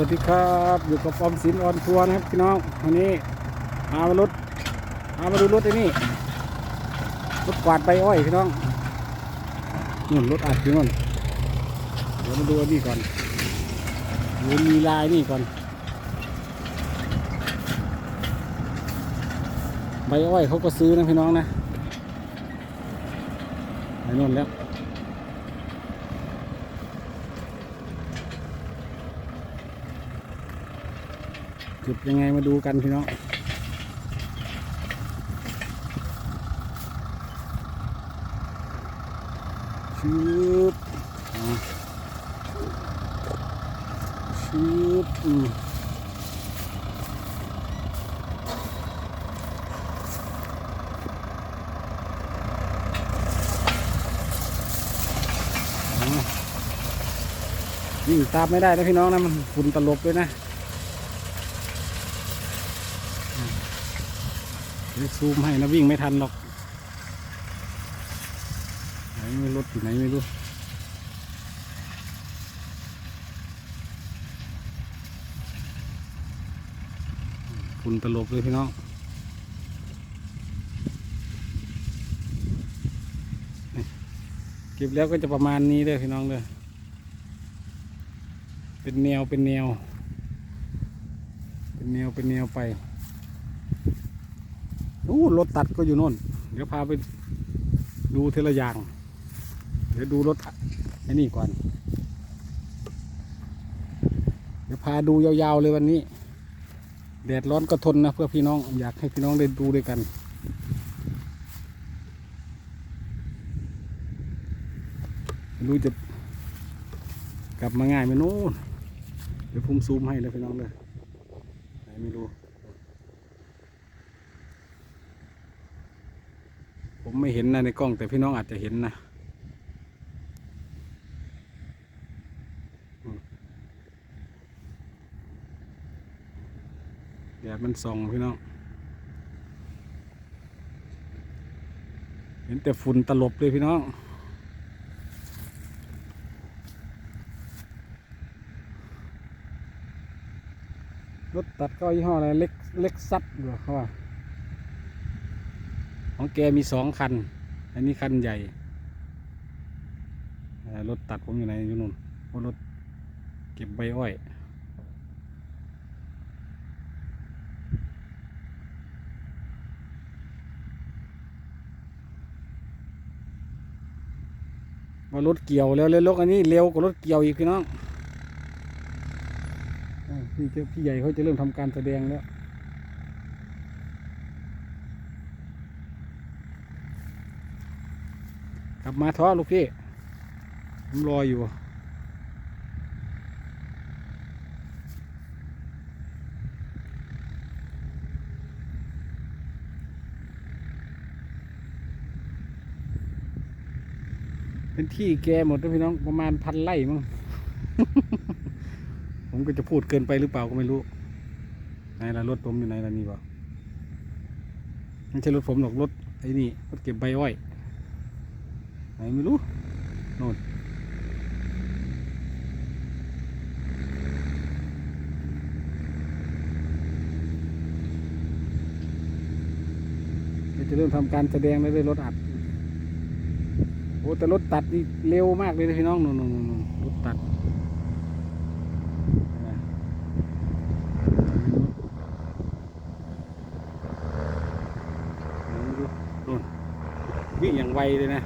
วัสดีครับอยู่กับออมสินออนทัวร์นะครับพี่น้องวันนี้พามารถพามาดูรถไอ้นี่รถกวาดใบอ้อยพี่น้องนู่รถอัดอยู่นู่นเดี๋ยวมาดูอันนี้ก่อนดูมีลายนี่ก่อน ใบอ้อยเขาก็ซื้อนะพี่น้องนะไปนู่นแล้ว จุดยังไงมาดูกันพี่น้องชืบอ่าชืบอืมวิ่งตามไม่ได้นะพี่น้องนะมันฝุ่นตลบเลยนะ เดี๋ยว ซูมให้นะวิ่งไม่ทันหรอก ไหนไม่รถอยู่ไหนไม่รู้ฝุ่นตลบเลยพี่น้องเก็บแล้วก็จะประมาณนี้เลยพี่น้องเลยเป็นแนวเป็นแนว เป็นแนวเป็นแนวไป นู้นรถตัดก็อยู่โน่น เดี๋ยวพาไปดูทีละอย่าง เดี๋ยวดูรถไอ้นี่ก่อน เดี๋ยวพาดูยาวๆเลยวันนี้ แดดร้อนก็ทนนะเพื่อพี่น้องอยากให้พี่น้องได้ดูด้วยกันรู้จะกลับมาง่ายไหมนู้นเดี๋ยวผมซูมให้เลยพี่น้องเลยไม่รู้ ผมไม่เห็นนะในกล้องแต่พี่น้องอาจจะเห็นนะแดดมันส่องพี่น้อง เห็นแต่ฝุ่นตลบเลยพี่น้อง รถตัดก็ยี่ห้ออะไรเล็กเล็กซัดเหรอเขาว่า ของแกมีสองคัน อันนี้คันใหญ่รถตัดผมอยู่ไหนอยู่นู่นรถเก็บใบอ้อยว่ารถเกี่ยวแล้วแล้วรถอันนี้เร็วกว่ารถเกี่ยวอีกพี่น้องพี่พี่ใหญ่เขาจะเริ่มทำการแสดงแล้วับมาท้อลูกพี่ผมรออยู่เป็นที่แกหมดนะพี่น้องประมาณพันไร่มั้ง ผมก็จะพูดเกินไปหรือเปล่าก็ไม่รู้ ไหนละรถผมอยู่ไหนละนี่บ่ไม่ใช่รถผมหรอกรถไอ้นี่รถเก็บใบอ้อย ไหนไม่รู้โน่นจะเริ่มทำการแสดงแล้วด้วยรถอัด โอ้แต่รถตัดนี่เร็วมากเลยนะพี่น้องนู่นนู่นนู่นรถตัดอ่าไหนไม่รู้นู่นวิ่งอย่างไวเลยนะ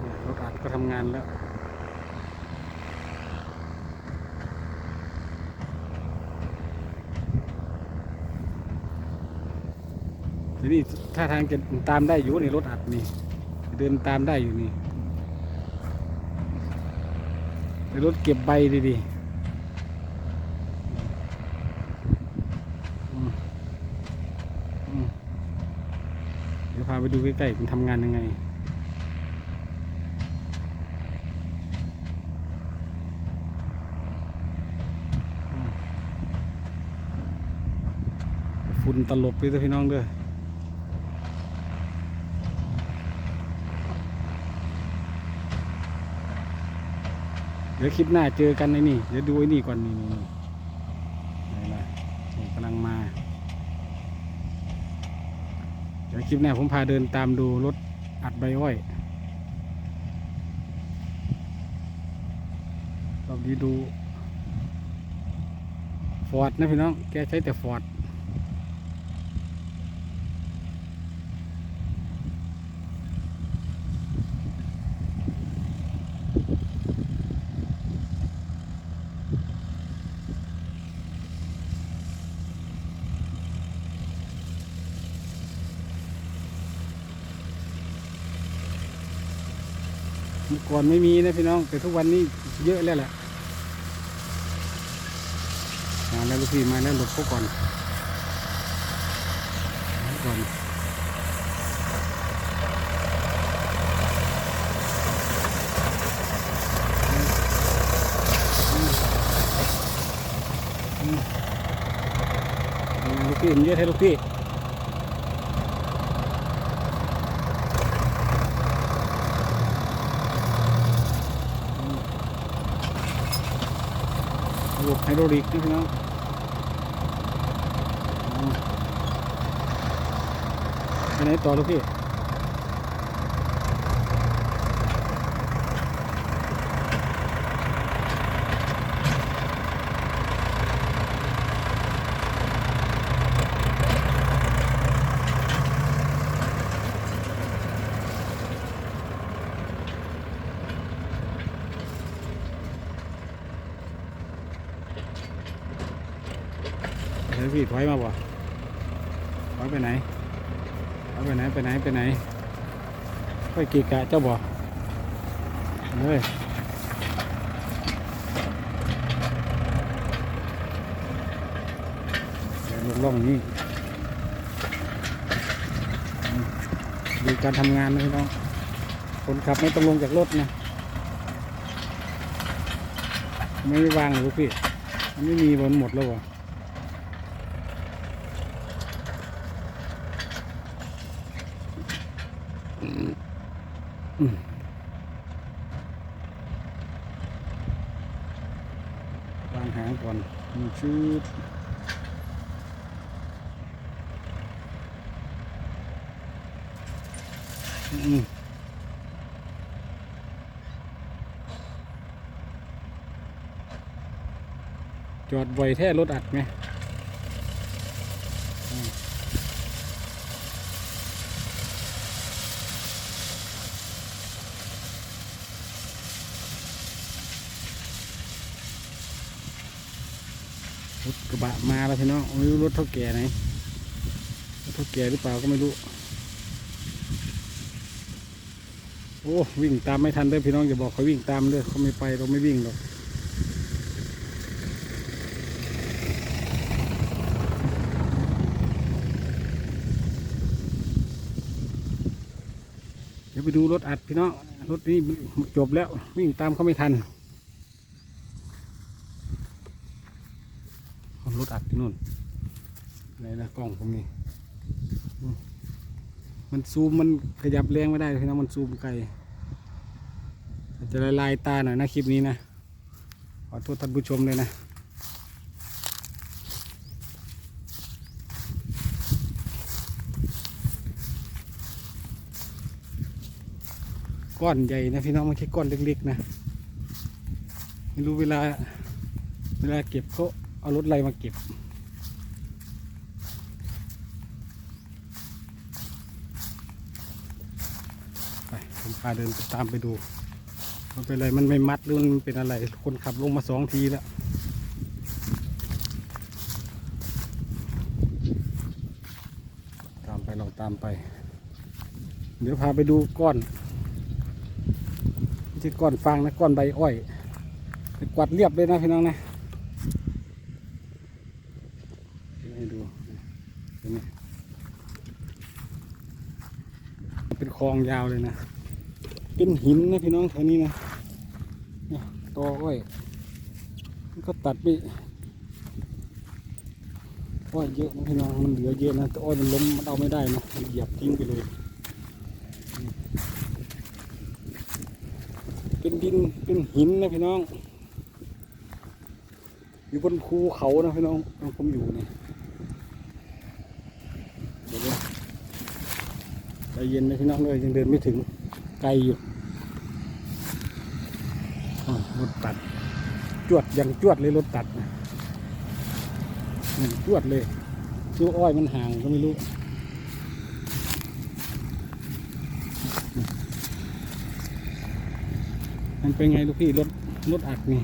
เนี่ยรถอัดก็ทำงานแล้ว ทีนี้ถ้าทางจะตามได้อยู่นี่รถอัดนี่ เดินตามได้อยู่นี่ในรถเก็บใบดีๆอืมอืมเดี๋ยวพาไปดูใกล้ๆมันทำงานยังไง ฝุ่นตลบเลยนะพี่น้องเด้อเดี๋ยวคลิปหน้าเจอกันในนี่เดี๋ยวดูไอ้นี่ก่อนนี่นี่นี่นะนี่กำลังมา เดี๋ยวคลิปหน้าผมพาเดินตามดูรถอัดใบอ้อยรอบนี้ดู ฟอร์ดนะพี่น้อง แกใช้แต่ฟอร์ด เมื่อก่อนไม่มีนะพี่น้อง แต่ทุกวันนี้เยอะแล้วแหละมาแล้วลูกพี่มาแล้วหลบเขาก่อนก่อนลูกพี่มันเยอะให้ลูกพี่อืมระบบ ไฮดรอลิกนี่พี่น้องไปไหนต่อลูกพี่ พี่ถอยมาบ่ถอยไปไหนเอาไปไหนไปไหนไปไหนไปกีกะเจ้าบ่เลยเดี๋ยลงล่องนี้มดูการทำงานนะพี่น้องคนขับไม่ต้องลงจากรถนะ ไม่ได้วางเลยลูกพี่ มันไม่มีบนหมดแล้ววะ วางหางก่อนมีชืดอืมจอดบ่อยแท้รถอัดไหมอืมรถ กระบะมาแล้วพี่น้องไม่รู้รถเท่าแก่ไหนรถเท่าแก่หรือเปล่าก็ไม่รู้ โอ้วิ่งตามไม่ทันเด้อพี่น้องอย่าบอกเขาวิ่งตามเด้อเขาไม่ไปเราไม่วิ่งหรอกเดี๋ยวไปดูรถอัดพี่น้องรถนี้จบแล้ววิ่งตามเขาไม่ทัน รถอัดที่นู่นไหนนะกล้องผมนี่มันซูมมันขยับแรงไม่ได้พี่น้องมันซูมไกลอาจจะลายตาหน่อยนะคลิปนี้นะขอโทษท่านผู้ชมเลยนะก้อนใหญ่นะพี่น้องไม่ใช่ก้อนเล็กๆนะไม่รู้เวลาเวลาเก็บเขา เอารถอะไรมาเก็บ ไปผมพาเดินไปตามไปดู มันเป็นอะไร มันไม่มัดหรือมันเป็นอะไร คนขับลงมาสองทีแล้วตามไปเราตามไป เดี๋ยวพาไปดูก้อนไม่ใช่ก้อนฟางนะ ก้อนใบอ้อยกวาดเรียบเลยนะพี่น้องนะให้ดูเห็นไหม เป็นคลองยาวเลยนะ เป็นหินนะพี่น้องแถวนี้นะนี่ตออ้อยก็ตัดไปอ้อยเยอะนะพี่น้องมันเหลือเยอะนะแต่อ้อยมันล้มมันเอาไม่ได้นะมันเหยียบทิ้งไปเลย เป็นดินเป็นหินนะพี่น้อง อยู่บนภูเขานะพี่น้องตรงผมอยู่นี่เดี๋ยวนะ ใจเย็นนะพี่น้องเลยยังเดินไม่ถึงไกลอยู่รถตัด จวดยังจวดเลยรถตัดนะอย่งจวดเลยดูอ้อยมันห่างก็ไม่รู้มันเป็นไงลูกพี่รถรถอัดนี่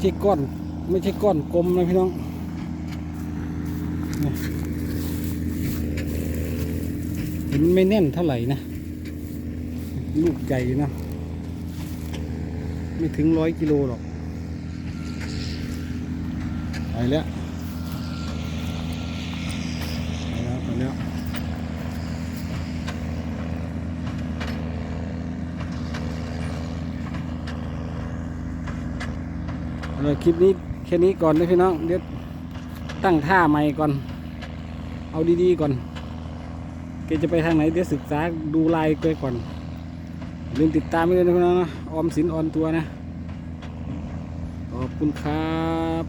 ใช่ก้อน ไม่ใช่ก้อนกลมนะพี่น้องเห็นมันไม่แน่นเท่าไหร่นะ ลูกใหญ่นะ ไม่ถึงร้อยกิโลหรอก ไปแล้วไปแล้วไปแล้ว เละคลิปนี้แค่นี้ก่อนนะพี่น้องเดี๋ยวตั้งท่าใหม่ก่อน เอาดีๆก่อนแกจะไปทางไหนเดี๋ยวศึกษาดูลายไปก่อนลืมติดตามไปด้วยนะพี่น้องนะออมสินออนตัวนะขอบคุณครับ